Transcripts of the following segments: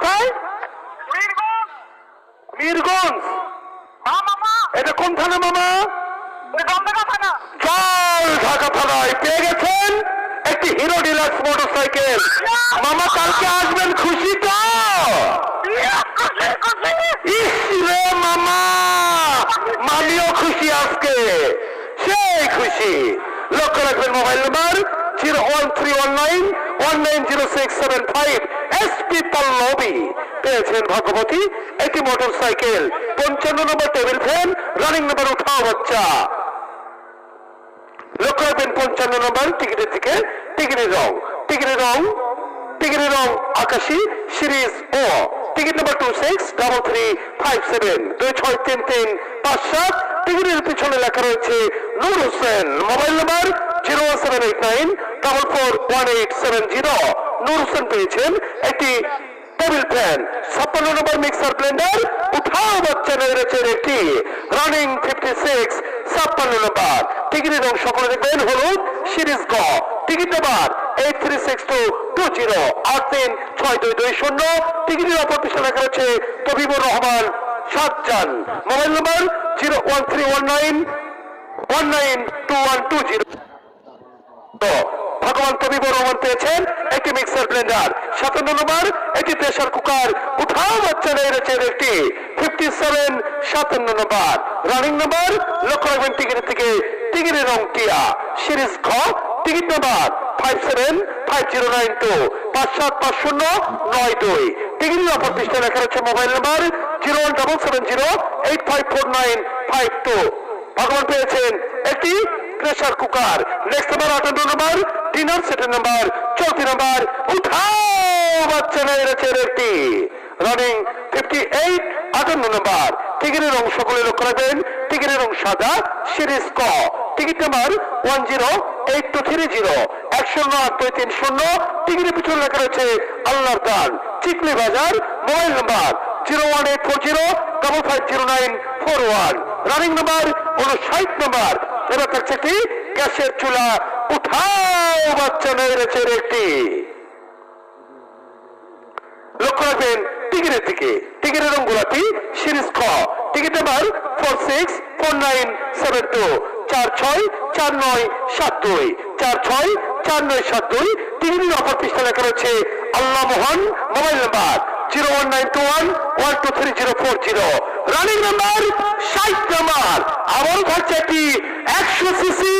কোথায়? মিরগঞ্জ। এটা কোন থানা মামা? চল ঢাকা থানায়। পেয়ে গেছেন? একটি হিরো ডিলাক্স মোটরসাইকেল। মামা কালকে আসবেন খুশি তো? রে মামা। মামিও খুশি আজকে। সেই খুশি। লক্ষ্য রাখবেন mobile number zero one three one nine one nine zero six seven five. SP Pallavi পেয়েছেন ভাগ্যবতী একটি মোটর সাইকেল পঞ্চান্ন number table fan running number উঠাও বাচ্চা। লক্ষ্য রাখবেন, পঞ্চান্ন নম্বর, টিকিটের দিকে, টিকিটের রং টিকিটের রং টিকিটের রং আকাশি, সিরিজ ও ticket number two six double three five seven দুই ছয় তিন তিন, পাঁচ সাত, টিকিটের পিছনে লেখা রয়েছে Noor Hossain, mobile number zero seven eight nine double four one eight seven zero Noor Hossain পেয়েছেন একটি টেবিল ফ্যান ছাপ্পান্ন নম্বর মিক্সার ব্লেন্ডার উঠাও বাচ্চা রয়েছে একটি রানিং ফিফটি সিক্স ছাপ্পান্ন নম্বর। টিকিটের রং সকলে দেখবেন হলুদ সিরিজ গ। Ticket number eight three six two two zero আট তিন ছয় দুই দুই শূন্য। টিকিটের অপর পিছনে লেখা রয়েছে Tabibur Rahman সাতজান mobile number zero one three one nine one nine two one two zero ভগবান কবিবর রহমান পেয়েছেন, একটি মিক্সার ব্লেন্ডার সাতান্ন নম্বর, একটি প্রেসার কুকার উঠাও বাচ্চা নেই রয়েছে একটি ফিফটি সেভেন সাতান্ন নম্বর। রানিং নম্বর লক্ষ্য রাখবেন টিকিটের থেকে। টিকিটের রং টিয়া। সিরিজ খ ticket number five seven five zero nine two পাঁচ সাত পাঁচ শূন্য, নয় দুই। টিকিটের অপর পৃষ্ঠায় লেখা রয়েছে mobile number zero one double seven zero eight five four nine five two ভগবান পেয়েছেন একটি প্রেসার কুকার নেক্সট নাম্বার আটান্ন নাম্বার। ডিনার সেটের নাম্বার চৌথি নাম্বার উঠাও, বাচ্চা রয়েছে একটি। রানিং ফিফটি এইট আটান্ন নাম্বার টিকিটের সকলে লক্ষ্য রাখবেন। টিকিটের রং সাদা সিরিজ ক। Ticket number one zero eight two three zero এক শূন্য আট দুই তিন শূন্য। টিকিটের পিছনে লেখা রয়েছে আল্লাহর দান। Chikli Bazar, mobile number zero one eight four zero double five zero nine four one running number উনষাট নাম্বার এবার থাকছে কি? গ্যাসের চুলা। উঠাও! বাচ্চা মেরেছে একটি লক্ষ্য রাখবেন, টিকিটের দিকে। টিকিটের রং গোলাপি, সিরিজ খ। Ticket number four six four nine seven two চার ছয় চার নয় সাত দুই চার ছয় চার নয় সাত দুই টিকিটের অপর পৃষ্ঠা লেখা রয়েছে, আল্লাহ মোহন mobile number zero one nine two one one two three zero four zero running number ষাট নাম্বার। আবারও থাকছে একটি একশো সিসি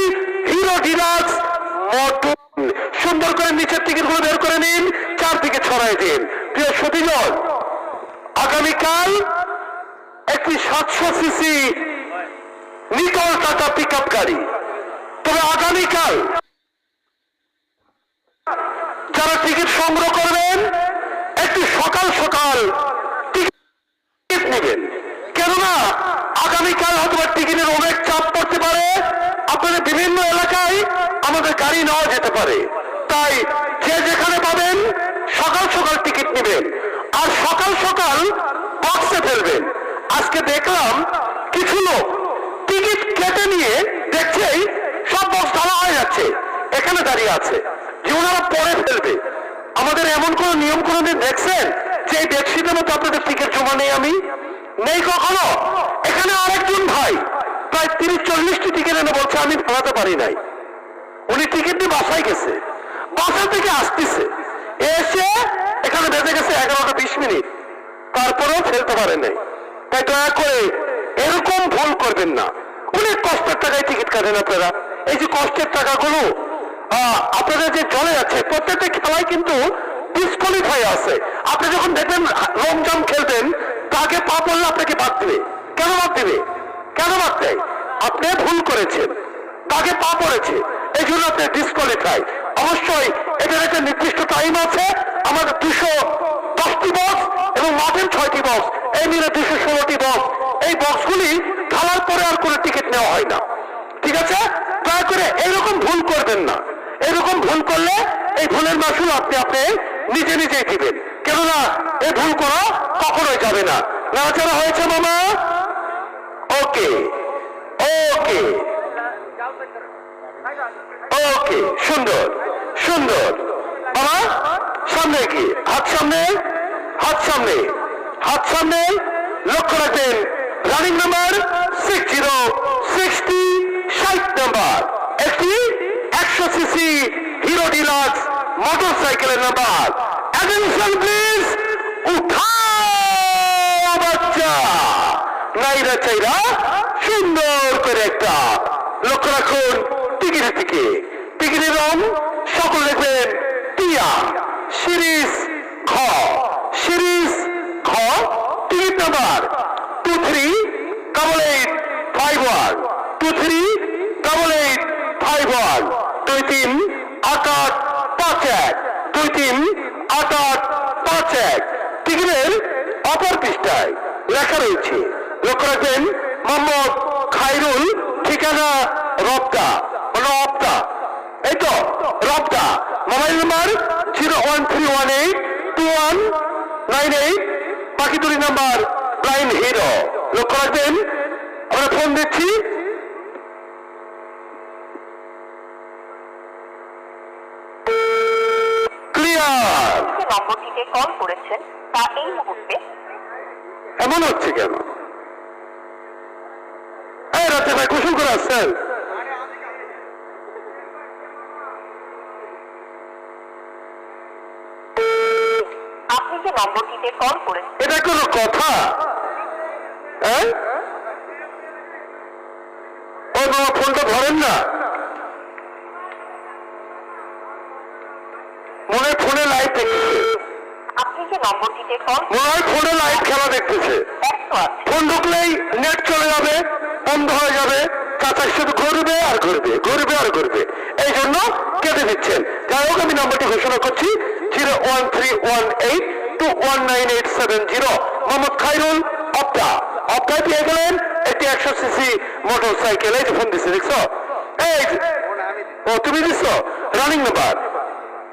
হিরো ডিলাক্স সুন্দর করে নিচের টিকিটগুলো বের করে নিন, চারদিকে ছড়াই দিন। প্রিয় সতীজন, আগামীকাল একটি সাতশো সিসি নিকল টাটা পিক আপ গাড়ি। তবে আগামীকাল যারা টিকিট সংগ্রহ করবেন, একটু সকাল সকাল টিকিট নেবেন। কেননা আগামীকাল হয়তো টিকিটের অনেক চাপ পড়তে পারে। আপনাদের বিভিন্ন এলাকায় আমাদের গাড়ি নেওয়া যেতে পারে। তাই যে যেখানে পাবেন, সকাল সকাল টিকিট নেবেন। আর সকাল সকাল বক্সে ফেলবেন। আজকে দেখলাম কিছু লোক টিকিট কেটে নিয়ে দেখছেই সব বক্স ঢালা হয়ে যাচ্ছে। এখানে দাঁড়িয়ে আছে। যে পরে ফেলবে। আমাদের এমন কোন নিয়ম কোনদিন দেখছেন? যে এই বেডশিটের মতো আপনাদের টিকিট জমা নেই আমি? নেই কখনো? এখানে আরেকজন ভাই, প্রায় তিরিশ, চল্লিশটি টিকিট এনে বলছে, আমি ফেলাতে পারি নাই। উনি টিকিট নিয়ে বাসায় গেছে। বাসা থেকে আসতেছে। এসে এখানে বেঁধে গেছে এগারোটা বিশ মিনিট। তারপরেও ফেলতে পারে নাই। তাই দয়া করে এরকম ভুল করবেন না। অনেক কষ্টের টাকায় টিকিট কাটেন আপনারা। এই যে কষ্টের টাকাগুলো আপনাদের যে চলে যাচ্ছে প্রত্যেকটা খেলায় কিন্তু ডিসকোয়ালিফাই আছে। আপনি যখন দেখবেন লং জাম্প খেলবেন, তাকে পা পড়লে আপনাকে বাদ দেবে কেন বাদ দেবে? কেন বাদ দেয়? আপনি ভুল করেছেন। তাকে পা পড়েছে। এই জন্য আপনি ডিসকোয়ালিফাই অবশ্যই এটার একটা নির্দিষ্ট টাইম আছে। আমাদের দুশো দশটি বক্স এবং মাঠের ছয়টি বক্স এই মিলে দুশো ষোলোটি বক্স এই বক্সগুলি খেলার পরে আর কোনো টিকিট নেওয়া হয় না। ঠিক আছে? দয়া করে এরকম ভুল করবেন না। এরকম ভুল করলে এই ভুলের মাসুল আপনি আপনি নিজে নিজেই দিবেন। কেননা এই ভুল করা কখনোই যাবে না। নাড়াচাড়া হয়েছে মামা? ওকে ওকে ওকে সুন্দর। সুন্দর। বাবা, সামনে কি? হাত সামনে? হাত সামনে। হাত সামনে। লক্ষ্য রাখবেন running number six zero sixty ষাট নাম্বার একটি একশো সিসি হিরো ডিলাক্স মোটর সাইকেলের নাম্বার অ্যাটেনশন প্লিজ বাচ্চা। নাইরা চাইরা সুন্দর করে একটা লক্ষ্য রাখুন টিকিটের দিকে। টিকিটের রং সকল দেখবেন টিয়া। সিরিজ খ সিরিজ খ ticket number two three double eight five one. Two three double eight five one. দুই তিন আট আট পাঁচ এক। দুই তিন আট আট পাঁচ এক। টিকিটের অপর পৃষ্ঠায় লেখা রয়েছে। লক্ষ্য রাখবেন, মোহাম্মদ খাইরুল ঠিকানা রপ্তা রপ্তা। এই তো, রপ্তা। Mobile number zero one three one eight two one nine eight, বাকি দুটি নাম্বার লাইন হিরো। লক্ষ্য রাখবেন, আমরা ফোন দিচ্ছি। ক্লিয়ার নম্বরটিতে কল করেছেন তা এই মুহূর্তে এমন হচ্ছে কেন? এই রাতে ভাই কুশল করে আসছেন আপনি যে নম্বরটিতে কল করেছেন এটা কোনো কথা? হ্যাঁ? ও বাবা ফোনটা ধরেন না। মনে ফোনে লাইভ দেখতেছে। আপনি যে নম্বরটিতে কল মনে হয় ফোনে লাইভ খেলা দেখতেছে। ফোন ঢুকলেই নেট চলে যাবে। বন্ধ হয়ে যাবে চাচার শুধু ঘুরবে আর ঘুরবে ঘুরবে আর ঘুরবে। এই জন্য কেটে দিচ্ছেন। যাই হোক, আমি নাম্বারটি ঘোষণা করছি, zero one three one eight two one nine eight seven zero. Mohammad Khairul অপ্তা অপ্তায় পেয়ে গেলেন একটি একশো সিসি মোটর সাইকেল এই যে ফোন দিচ্ছে দেখছ? এই ও, তুমি দিচ্ছ রানিং নাম্বার।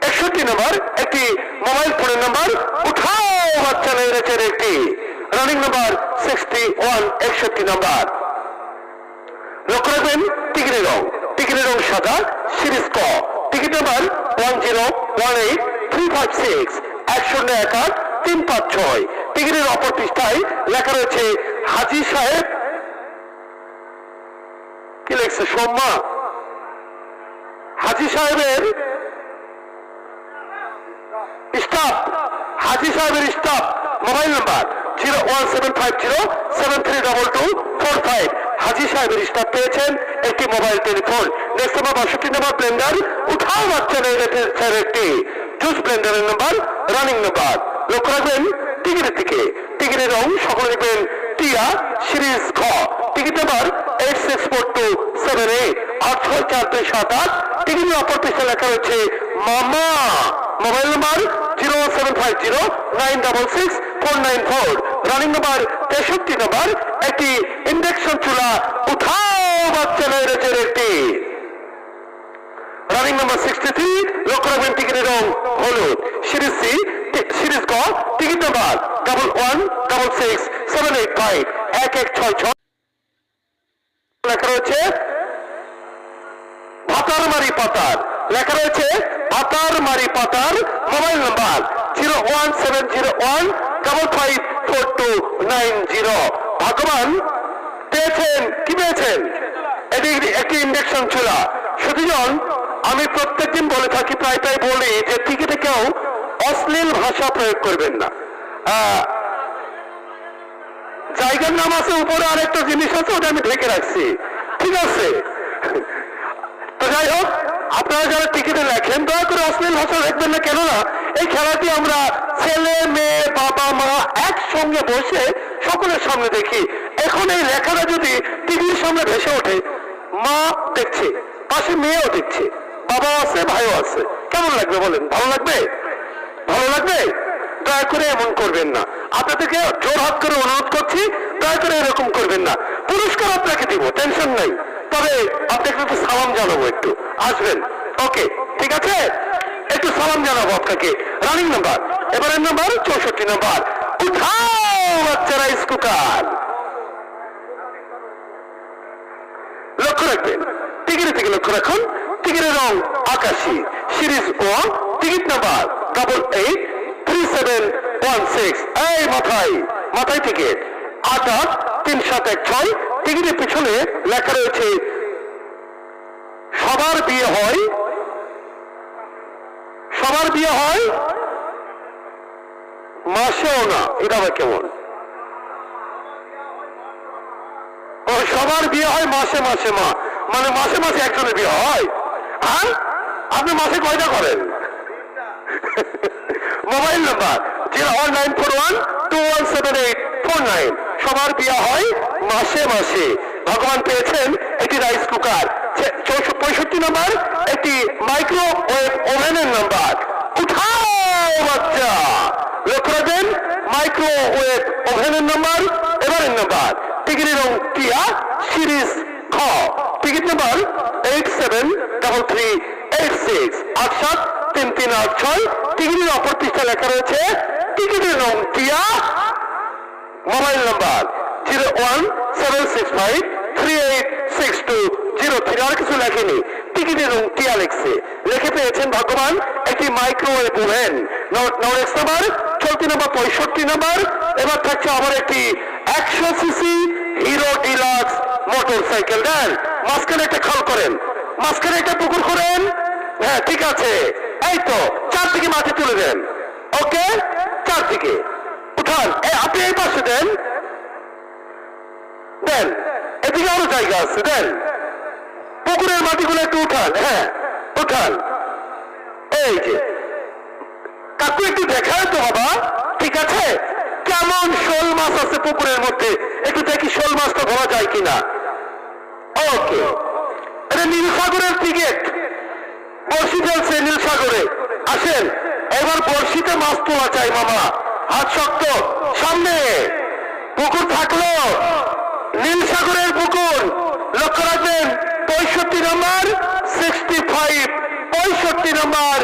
একষট্টি নাম্বার, একটি মোবাইল ফোনের নাম্বার। উঠাও, বাচ্চা লেগেছেন একটি। রানিং নাম্বার, সিক্সটি ওয়ান, একষট্টি নাম্বার। লক্ষ্য রাখবেন, টিকিটের রং। টিকিটের রং সাদা, সিরিজ ক। Ticket number one zero one eight three five six এক শূন্য এক আট তিন পাঁচ ছয়। টিকিটের অপর পৃষ্ঠায় লেখা রয়েছে, হাজি সাহেব। কি লেখছে সোম্মা হাজি সাহেবের স্টাফ। হাজি সাহেবের staff. Mobile number zero one seven five zero seven three double two four five হাজি সাহেবের স্টাফ পেয়েছেন, একটি মোবাইল টেলিফোন নেক্সট নাম্বার বাষট্টি নাম্বার ব্লেন্ডার উঠাও বাচ্চা স্যার, একটি। জুস ব্লেন্ডারের নাম্বার রানিং নাম্বার লক্ষ্য রাখবেন, টিকিটের দিকে। টিকিটের রং সকলে দেখবেন টিয়া সিরিজ খ ticket number eight six four two seven eight আট ছয় চার দুই সাত আট। টিকিটের অপর পৃষ্ঠা লেখা রয়েছে, মামা। Mobile number zero seven five zero nine double six four nine four running number তেষট্টি নাম্বার একটি ইন্ডাকশন চুলা উঠাও, বাচ্চা রয়েছে একটি। রানিং নাম্বার সিক্সটি থ্রি লক্ষ্য রাখবেন টিকিটের রং হলুদ। সিরিজ সি সিরিজ ক, ticket number double one double six seven eight five এক এক ছয় ছয়। লেখা রয়েছে ভাতারমারি পাতার। লেখা রয়েছে ভাতারমারি পাতার mobile number zero one seven zero one double five four two nine zero ভগবান পেয়েছেন? কি পেয়েছেন? এটি একটি ইন্ডাকশন চুলা সুতরাং আমি প্রত্যেকদিন বলে থাকি, প্রায় প্রায় বলি যে টিকিটে কেউ অশ্লীল ভাষা প্রয়োগ করবেন না। জায়গার নাম আছে, উপরে আরেকটা জিনিস আছে, ওটা আমি ঢেকে রাখছি। ঠিক আছে? তো যাই হোক, আপনারা যারা টিকিটে লেখেন, দয়া করে অশ্লীল ভাষা লিখবেন না, কেননা এই খেলাটি আমরা ছেলে, মেয়ে, বাবা, মা একসঙ্গে বসে সকলের সামনে দেখি। এখন এই লেখাটা যদি টিভির সামনে ভেসে ওঠে, মা দেখছে, পাশে মেয়েও দেখছে বাবা আছে, ভাইও আছে। কেমন লাগবে বলেন? ভালো লাগবে? ভালো লাগবে? দয়া করে এমন করবেন না। আপনাদেরকে জোর হাত করে অনুরোধ করছি, দয়া করে এরকম করবেন না। পুরস্কার আপনাকে দিব, টেনশন নাই। তবে আপনাকে একটু সালাম জানাব একটু। আসবেন। ওকে, ঠিক আছে? জানাব রানিং নাম্বার এবারের নাম্বার চৌষট্টি নাম্বার উঠাও বাচ্চারা স্কুকার লক্ষ্য রাখবেন, টিকিটের থেকে লক্ষ্য রাখুন, টিকিটের রং আকাশি। সিরিজ ও ticket number double eight three seven one six এই মাথায় মাথায় টিকিট। আট আট, তিন সাত এক ছয়, টিকিটের পিছনে লেখা রয়েছে, সবার বিয়ে হয় সবার বিয়ে হয় মাসেও না, এটা আবার কেমন? সবার বিয়ে হয় মাসে মাসে মা মানে মাসে মাসে একজনের বিয়ে হয়? হ্যাঁ আপনি মাসে কয়টা করেন? Mobile number zero one nine four one two one seven eight four nine. সবার বিয়ে হয় মাসে মাসে। ভগবান পেয়েছেন একটি রাইস কুকার। পঁয়ষট্টি নাম্বার, একটি মাইক্রোওয়েভ ওভেনের নাম্বার উঠাও, বাচ্চা! লক্ষ্য রাখবেন মাইক্রোওয়েভ ওভেনের নাম্বার এবারের নাম্বার টিকিটের রং টিয়া সিরিজ খ। Ticket number eight seven double three eight six আট সাত তিন তিন আট ছয়। টিকিটের অপর পৃষ্ঠা লেখা রয়েছে টিকিটের রং টিয়া mobile number zero one seven six five three eight six two zero three আর কিছু লেখেনি। টিকিটের রং টিয়া লিখছে লিখে পেয়েছেন ভগবান একটি মাইক্রোওয়েভ ওভেন নরেক্স নাম্বার, চলতি নাম্বার পঁয়ষট্টি নাম্বার। এবার থাকছে আমার একটি একশো CC Hero Deluxe motorcycle দেন, মাঝখানে একটা খাল করেন। মাঝখানে একটা পুকুর করেন। হ্যাঁ ঠিক আছে। এই তো, চারদিকে মাটি তুলে দেন। ওকে? চারদিকে। উঠান। আপনি এই পাশে দেন। দেন। এদিকে আরও জায়গা আছে দেন পুকুরের মাটিগুলো একটু উঠান হ্যাঁ উঠান। এই যে, কাকু একটু দেখায় তো বাবা, ঠিক আছে? কেমন শোল মাছ আছে পুকুরের মধ্যে, একটু দেখি শোল মাছটা ধরা যায় কিনা। ওকে, এটা নীল সাগরের টিকিট। বর্ষি চলছে নীল সাগরে আসেন, এবার বর্ষিতে মাছ তোলা চাই মামা। হাত শক্ত, সামনে। পুকুর থাকল। নীল সাগরের পুকুর, লক্ষ্য রাখবেন, পঁয়ষট্টি নম্বর সিক্সটি ফাইভ পঁয়ষট্টি নম্বর,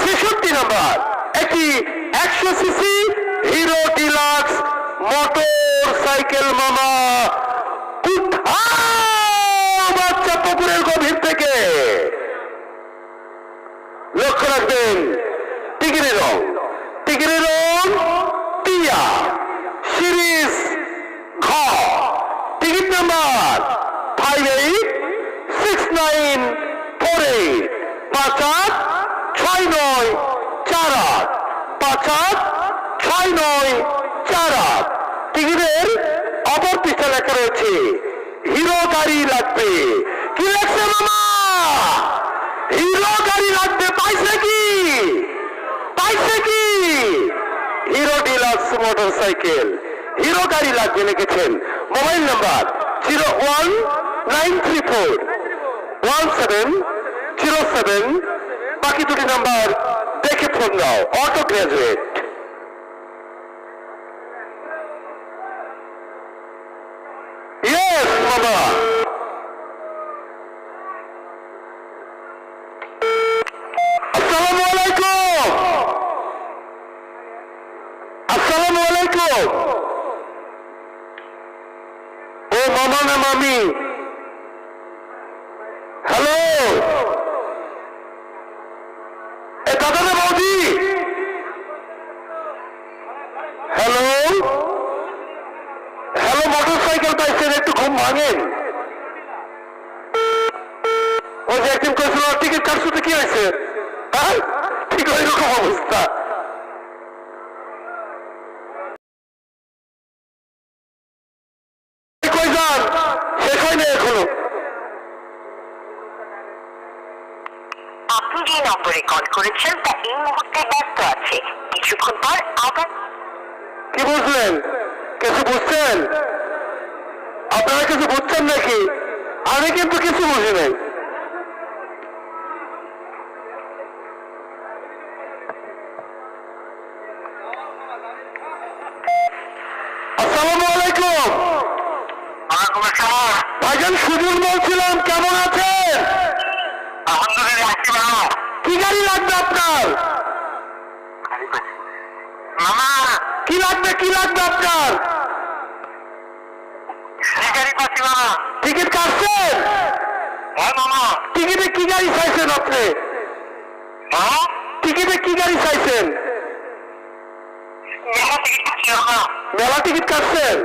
ছেষট্টি নম্বর। একটি একশো CC Hero Deluxe motorcycle মামা বাচ্চা পুকুরের গভীর থেকে। লক্ষ্য রাখবেন টিকিরের রং টিকিরের রং টিয়া, সিরিজ ঘ। Ticket number five eight six nine four eight পাঁচ আট ছয় নয় চার আট। পাঁচ আট ছয় নয় চার আট। টিকিটের অপর পৃষ্ঠা লেখা রয়েছে, হিরো গাড়ি লাগবে। কি লাগছে হিরো গাড়ি লাগবে। পাইছে কি? পাইছে কি? Hero Deluxe motorcycle Hero গাড়ি লাগবে লিখেছেন। Mobile number zero one nine three four one seven zero seven বাকি দুটি নাম্বার দেখে ফোন দাও অটো গ্রাজুয়েট ইয়েস মামা আসসালামু আলাইকুম আসসালামু আলাইকুম ও মামা না মামি হ্যালো এ দাদা না বৌদি হ্যালো হ্যালো মোটর সাইকেল পাইছেন একটু ঘুম ভাঙেন ওই যে একদিন করেছিল টিকিট কাটছো তো কি হয়েছে? হ্যাঁ? ঠিক ওই রকম অবস্থা। ভাইজান সুজন বলছিলাম কেমন আছেন? আলহামদুলিল্লাহ কি গাড়ি লাগবে আপনার? মামা। কি লাগবে কি লাগবে আপনার? টিকিট কাটছেন? হ্যাঁ টিকিটে কি গাড়ি চাইছেন আপনি? হ্যাঁ? টিকিটে কি গাড়ি চাইছেন? মেলা টিকিট কাটছেন?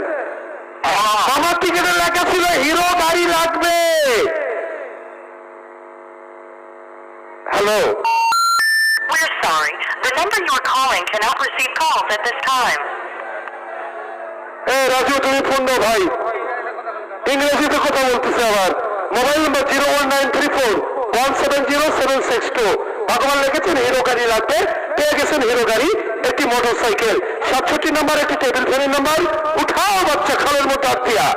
আমার টিকিটে লেখা ছিল হিরো গাড়ি লাগবে। Hello We're sorry. The number you are calling cannot receive calls at this time. এ রাজু তুমি ফোন দাও ভাই। ইংরেজিতে কথা বলতেছে আবার। Mobile number zero one nine three four one seven zero seven six two ভগবান লিখেছেন হিরো গাড়ি লাগবে। পেয়ে গেছেন হিরো গাড়ি। একটি মোটর সাইকেল সাতষট্টি নম্বর, একটি টেবিল ফ্যানের নাম্বার। উঠাও বাচ্চা, খালের হাত দিয়া।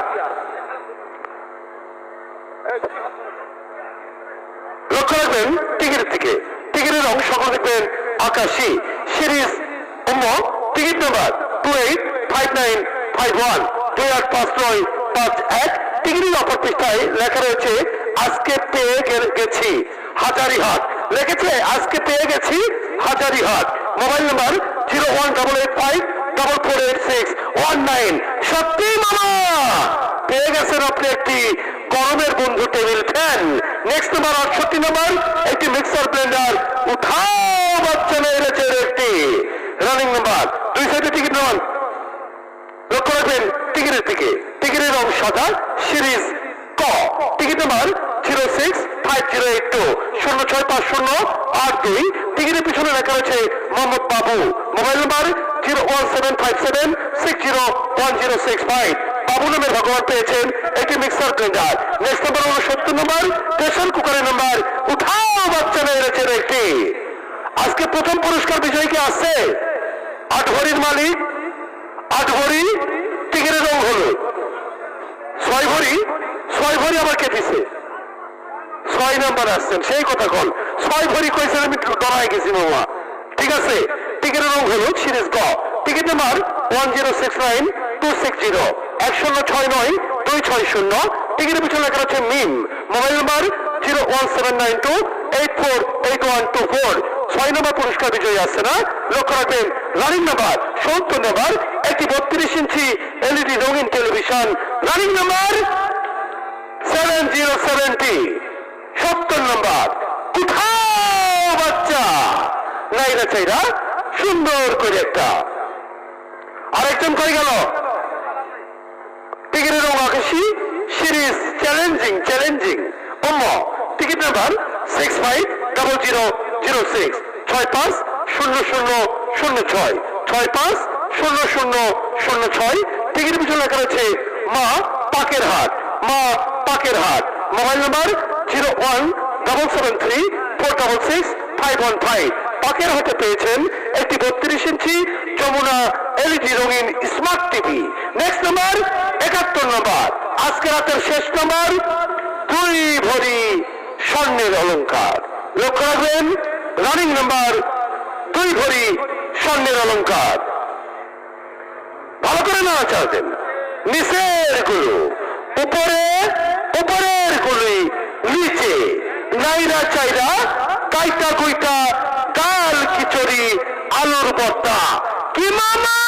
লক্ষ্য রাখবেন, টিকিটের দিকে। টিকিটের রং সকল দেখবেন আকাশি। Series ticket number two eight five nine five one দুই আট পাঁচ নয় পাঁচ এক টিকিটের অপর পৃষ্ঠায় লেখা রয়েছে, আজকে পেয়ে গেছি হাজারি হাট লিখেছে, আজকে পেয়ে গেছি Hazari Hat mobile number zero one double eight five double four eight six one nine. সত্যি মামা? পেয়ে গেছেন আপনি একটি গরমের বন্ধু টেবিল ফ্যান। নেক্সট নাম্বার আটষট্টি নাম্বার, একটি মিক্সার ব্লেন্ডার উঠাও, বাচ্চা মেরেছে একটি। রানিং নাম্বার দুই সাইডে টিকিট নামান লক্ষ্য রাখবেন টিকিটের দিকে। টিকিটের রং সাদা, series ticket number zero six five zero eight two শূন্য ছয় পাঁচ শূন্য আট দুই টিকিটের পিছনে লেখা রয়েছে Mohammad Babu. Mobile number zero one seven five seven six zero one zero six five Babu নামের ভগবান পেয়েছেন একটি মিক্সার গ্রাইন্ডার। নেক্সট নাম্বার হলো সত্তর নম্বর প্রেশার কুকারের নাম্বার। উঠাও বাচ্চা মেরেছে একটি। আজকে প্রথম পুরস্কার বিজয়ী কে আসছে আট ভরির মালিক আট ভরি টিকিটের রং হলো ছয় ভরি ছয় ভরি আবার কেটেছে ছয় নাম্বার আসছেন, সেই কথা কল। ছয় ভরি কইছেন আমি ডরাই গেছি মামা। ঠিক আছে? টিকিটের রং হলো সিরিজ গ। Ticket number one zero six nine two six zero এক শূন্য ছয় নয় দুই ছয় শূন্য। টিকিটের পিছনে লেখা আছে Meem. Mobile number zero one seven nine two eight four eight one two four ছয় নম্বর পুরস্কার বিজয়ী আছে না? লক্ষ্য রাখবেন রানিং নাম্বার সত্তর নাম্বার, একটি বত্রিশ ইঞ্চি এলইডি রঙিন television running number seven zero seventy সত্তর নম্বর। কোথাও বাচ্চা নাইরা চাইরা সুন্দর করে একটা। আরেকজন কই গেল? টিকিটের আকাশি series challenging challenging. Um, ticket number six five double zero zero six ছয় পাঁচ শূন্য শূন্য শূন্য ছয়। ছয় পাঁচ শূন্য শূন্য শূন্য ছয়। টিকিটের পিছনে লেখা রয়েছে মা পাকের হাট। মা পাকের হাট। Mobile number zero one double seven three four double six five one five. পাকের হাতে পেয়েছেন একটি বত্রিশ ইঞ্চি যমুনা এলইডি রঙিন স্মার্ট টিভি। নেক্সট নাম্বার একাত্তর নম্বর আজকে রাতের শেষ নাম্বার দুই ভরি স্বর্ণের অলংকার। লক্ষ্য রাখবেন রানিং নাম্বার দুই ভরি স্বর্ণের অলংকার। ভালো করে না চাচ্ছেন নিচেরগুলো। উপরে উপরের গুলি নিচে। নাইরা চাইরা কাইটা কুইটা, কাল খিচুড়ি, আলুর বত্তা কি মামা!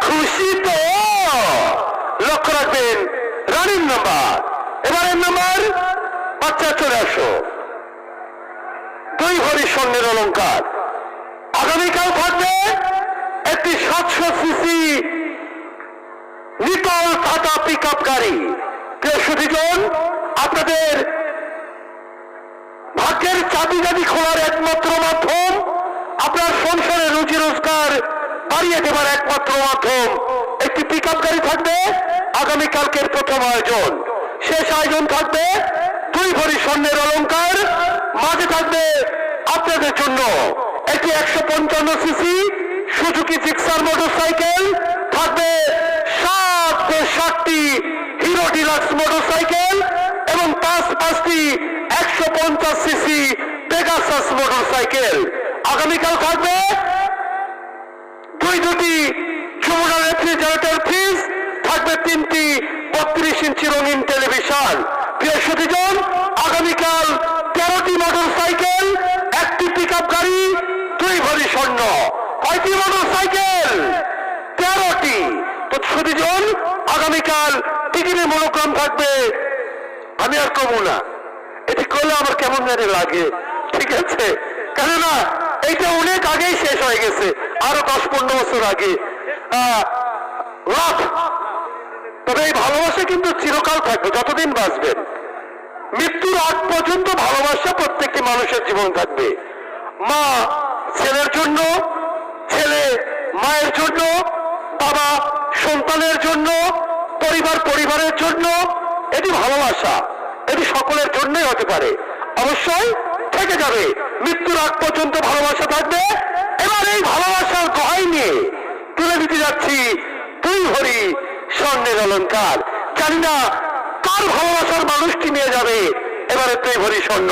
খুশি তো? লক্ষ্য রাখবেন, রানিং নাম্বার। এবারের নাম্বার, বাচ্চা চলে আসো। দুই ভরি স্বর্ণের অলংকার। আগামীকাল থাকবে একটি সাতশো CC Nitol Tata pickup গাড়ি আপনাদের ভাগ্যের চাবি চাবি খোলার একমাত্র মাধ্যম, আপনার সংসারে রুজি রোজগার বাড়িয়ে দেবার একমাত্র মাধ্যম, একটি পিক গাড়ি থাকবে, আগামীকালকের প্রথম আয়োজন। শেষ আয়োজন থাকবে দুই ভরি স্বর্ণের অলংকার, মাঝে থাকবে আপনাদের জন্য একটি একশো পঞ্চান্ন CC Suzuki Gixxer motorcycle থাকবে সাত ষাটটি হিরো ডিলাক্স মোটর সাইকেল এবং পাঁচ পাঁচটি একশো পঞ্চাশ সিসি পেগাসাস মোটর সাইকেল আগামীকাল থাকবে দুই দুটি যমুনা রেফ্রিজারেটর ফ্রিজ, থাকবে তিনটি বত্রিশ ইঞ্চি রঙিন টেলিভিশন। সুদীজন আগামীকাল তেরোটি মোটর সাইকেল একটি পিক গাড়ি, দুই ভরি স্বর্ণ। কয়টি মোটর সাইকেল তেরোটি। সুদীজন আগামীকাল টিকিটের মনোক্রম থাকবে। আমি আর কমু না। এটি করলে আমার কেমন জানি লাগে। ঠিক আছে? কেননা, এইটা অনেক আগেই শেষ হয়ে গেছে, আরও দশ পনেরো বছর আগে। তবে এই ভালোবাসা কিন্তু চিরকাল থাকবে, যতদিন বাঁচবেন মৃত্যুর আগ পর্যন্ত ভালোবাসা প্রত্যেকটি মানুষের জীবন থাকবে। মা ছেলের জন্য, ছেলে মায়ের জন্য, বাবা সন্তানের জন্য, পরিবার পরিবারের জন্য, এটি ভালোবাসা, এটি সকলের জন্যই হতে পারে। অবশ্যই থেকে যাবে। মৃত্যুর আগ পর্যন্ত ভালোবাসা থাকবে। এবার এই ভালোবাসার দোহাই নিয়ে তুলে দিতে যাচ্ছি তুই ভরি স্বর্ণের অলঙ্কার জানি না কার ভালোবাসার মানুষটি নিয়ে যাবে এবারে তুই ভরি স্বর্ণ।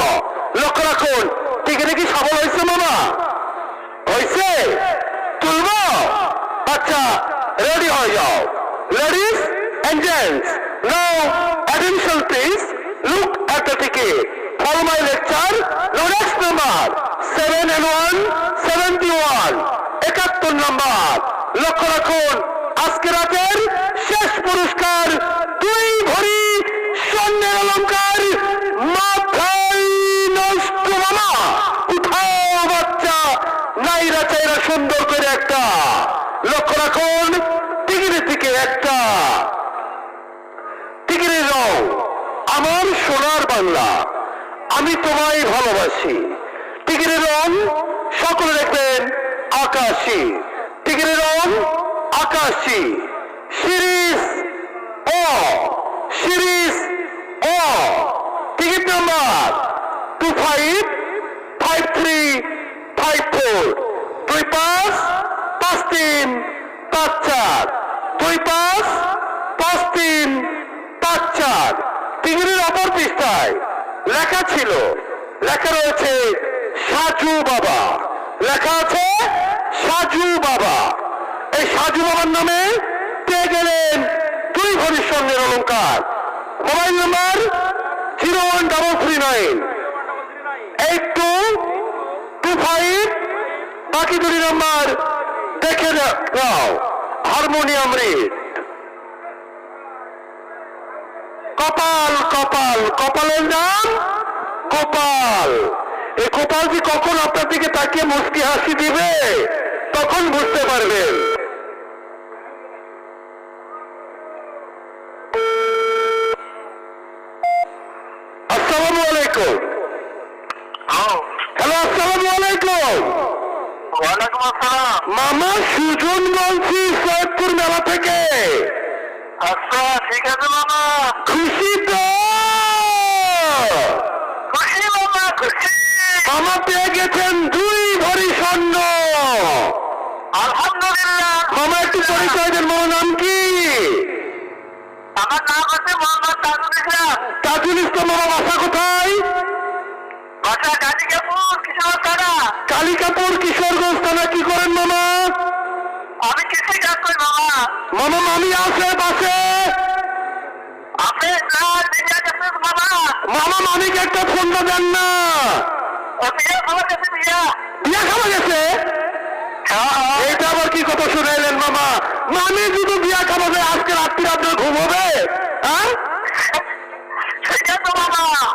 লক্ষ্য রাখুন টিকিটে কি সফল হয়েছে মামা। হয়েছে? তুলবো? আচ্ছা রেডি হয়ে যাও ladies and gents now attention please look at the ticket follow my lecture no next number seven and one seventy one একাত্তর নাম্বার লক্ষ্য রাখুন আজকে রাতের শেষ পুরস্কার দুই ভরি স্বর্ণের অলঙ্কার মাথায় নষ্ট মামা উঠাও বাচ্চা নাইরা চাইরা সুন্দর করে একটা লক্ষ্য রাখুন টিকিটের দিকে একটা। টিকিটের রং আমার সোনার বাংলা, আমি তোমায় ভালোবাসি। টিকিটের রং সকলে দেখবেন আকাশি। টিকিটের রং আকাশি। সিরিজ ও সিরিজ ও ticket number two five five three, five four. দুই পাঁচ পাঁচ তিন, পাঁচ চার। দুই পাঁচ পাঁচ তিন, পাঁচ চার। টিকিটের অপর পৃষ্ঠায় লেখা ছিল, লেখা রয়েছে সাজু বাবা। লেখা আছে সাজু বাবা। এই সাজু বাবার নামে পেয়ে গেলেন? দুই ভরির স্বর্ণের অলঙ্কার mobile number zero one double three nine. Eight two two five. বাকি দুটি নাম্বার দেখে নাও হারমোনিয়াম রিড। কপাল কপাল, কপালের নাম কপাল। এই কপাল যে কখন আপনার দিকে তাকিয়ে মুস্কি হাসি দিবে, তখন বুঝতে পারবেন। আসসালামু আলাইকুম হ্যালো আসসালামু আলাইকুম ওয়ালাইকুম আসসালাম মামা সুজন বলছি সৈয়দপুর মেলা থেকে। আচ্ছা ঠিক আছে মামা। খুশি তো? খুশি মামা খুশি। মামা পেয়ে গেছেন দুই ভরি স্বর্ণ। আলহামদুলিল্লাহ। মামা একটু পরিচয় দেন মামার নাম কি? আমার নাম হচ্ছে মোহাম্মদ তাজুল ইসলাম। তাজুল ইসলাম মামা বাসা কোথায়? কালিকাপুর কিশোরগঞ্জ থানা কি করেন মামা? আমি কিছুই কাজ করি মামা। মামা মামি আছে বাসে মামা। মামা মামিকে একটা ফোনটা দেন না। বিয়া খাওয়া গেছে এটা আবার কি কথা শুনাইলেন মামা? মামি যদি বিয়া খাওয়া যায় আজকে রাত্রি আপনার ঘুম হবে? হ্যাঁ?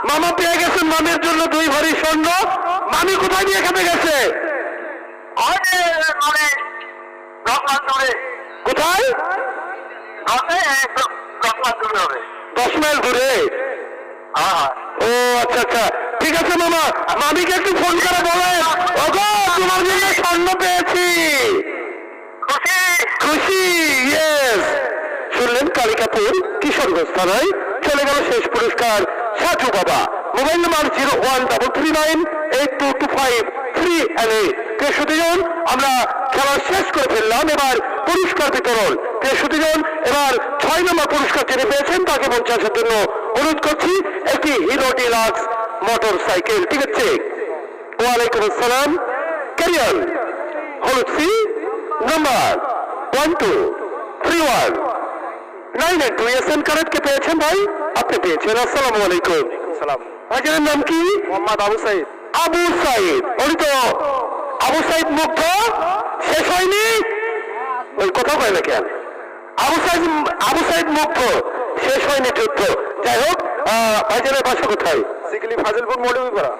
মামা। পেয়ে গেছেন মামির জন্য দুই ভরি স্বর্ণ। মামি কোথায় বিয়ে খাতে গেছে? মানে কোথায়? দশ মাইল দূরে? হ্যাঁ ও আচ্ছা আচ্ছা। ঠিক আছে মামা। মামিকে একটু ফোন করে বলেন। ওগো তোমার জন্য স্বর্ণ পেয়েছি। খুশি? খুশি ইয়েস শুনলেন কালিকাপুর কিশোরগঞ্জ থানায় চলে গেল শেষ পুরস্কার Saju Baba. Mobile number zero one double three nine eight two two five three and eight আমরা খেলা শেষ করে ফেললাম। এবার পুরস্কার বিতরণ। প্রিয় এবার ছয় নম্বর পুরস্কার যিনি পেয়েছেন, তাকে পঞ্চাশের জন্য অনুরোধ করছি, একটি হিরো ডিলাক্স মোটর সাইকেল ঠিক আছে? ওয়ালাইকুম আসসালাম। ক্যারিয়ার, হলুদ C, number one two three one. Nine eight two S N কারেক্টকে পেয়েছেন ভাই। আপনি পেয়েছেন আসসালামু আলাইকুম। সালাম ভাইজানের নাম কি? মোহাম্মদ আবু সাইদ। আবু সাইদ। উনি তো আবু সাইদ মুগ্ধ শেষ হয়নি? ওই কথা কয় না কেন? আবু সাইদ আবু সাইদ মুগ্ধ শেষ হয়নি যুদ্ধ। যাই হোক ভাইজানের বাসা কোথায়? সিকিলি ফাজিলপুর মৌলভীপাড়া।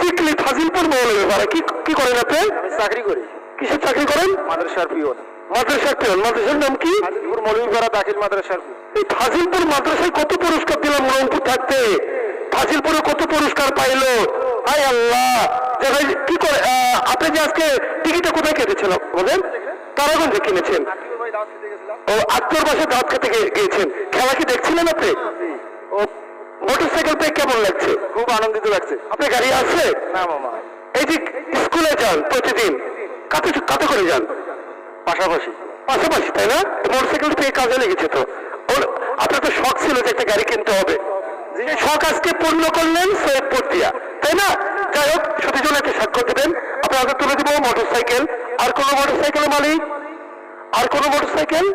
চিকলি ফাজিলপুর মৌলভীপাড়া। কি কি করেন আপনি? চাকরি করি। কিসের চাকরি করেন? মাদ্রাসার পিওন। মাদ্রাসার পিয়ন মাদ্রাসার নাম কি? আজিজপুর মৌলভীপাড়া দাখিল মাদ্রাসার পিওন। এই ফাজিলপুর মাদ্রাসায় কত পুরস্কার দিলাম রংপুর থাকতে? ফাজিলপুরে কত পুরস্কার পাইলো? হায় আল্লাহ! কি করে আপনি যে আজকে টিকিটটা কোথায় কেটেছেন বলেন? তারাগঞ্জে কিনেছেন। ও আত্মীয় বাসায় দাঁত খেতে গিয়েছেন। খেলা কি দেখছিলেন আপনি? ও মোটরসাইকেল পেয়ে কেমন লাগছে? খুব আনন্দিত লাগছে। আপনি গাড়ি আছে না মামা। এই যে স্কুলে যান প্রতিদিন কাতে কাতে করে যান? পাশাপাশি। পাশাপাশি তাই না? মোটরসাইকেল পেয়ে কাজে লেগেছে তো। আপনার তো শখ ছিল যে একটা গাড়ি কিনতে হবে। শখ আজকে পূর্ণ করলেন সৈয়দপুর দিয়া। তাই না? যাই হোক, সতীজন একটা সাক্ষ্য দেবেন। আপনাকে তুলে দিব মোটরসাইকেল আর কোনো মোটরসাইকেলের মালিক? আর কোনো মোটরসাইকেল